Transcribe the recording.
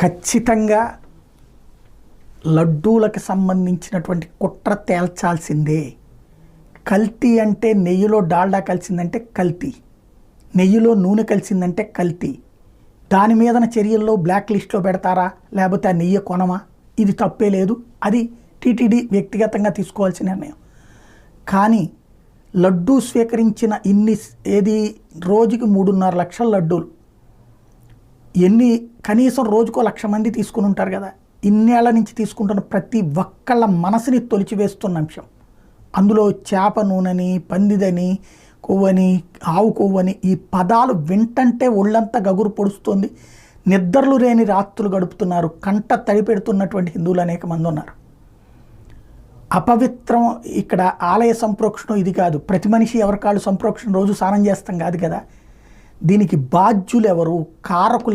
ఖచ్చితంగా లడ్డూలకు సంబంధించినటువంటి కుట్ర తేల్చాల్సిందే. కల్తీ అంటే నెయ్యిలో డాల్డా కలిసిందంటే కల్తీ. నెయ్యిలో నూనె కలిసిందంటే కల్తీ. దాని మీదన చర్యల్లో బ్లాక్ లిస్ట్లో పెడతారా? లేకపోతే ఆ నెయ్యి కొనమా ఇది తప్పే లేదు. అది టీటీడీ వ్యక్తిగతంగా తీసుకోవాల్సిన నిర్ణయం. కానీ లడ్డూ స్వీకరించిన ఇన్ని ఏది? రోజుకి మూడున్నర లక్షల లడ్డూలు. ఎన్ని కనీసం రోజుకో లక్ష మంది తీసుకుని ఉంటారు కదా ఇన్నేళ్ళ నుంచి తీసుకుంటున్న ప్రతి ఒక్కళ్ళ మనసుని తొలిచివేస్తున్న అంశం. అందులో చేప నూనెని పందిదని కొవ్వని ఆవు కొవ్వని ఈ పదాలు వింటంటే ఒళ్ళంతా గగురు పొడుస్తుంది. నిద్రలు లేని రాత్రులు గడుపుతున్నారు. కంట తడి పెడుతున్నటువంటి హిందువులు అనేక మంది ఉన్నారు. అపవిత్రం ఇక్కడ ఆలయ సంప్రోక్షణం ఇది కాదు. ప్రతి మనిషి ఎవరికాళ్ళు సంప్రోక్షణ రోజు స్నానం చేస్తాం కాదు కదా. దీనికి బాధ్యులు ఎవరు కారకులు ఎవరు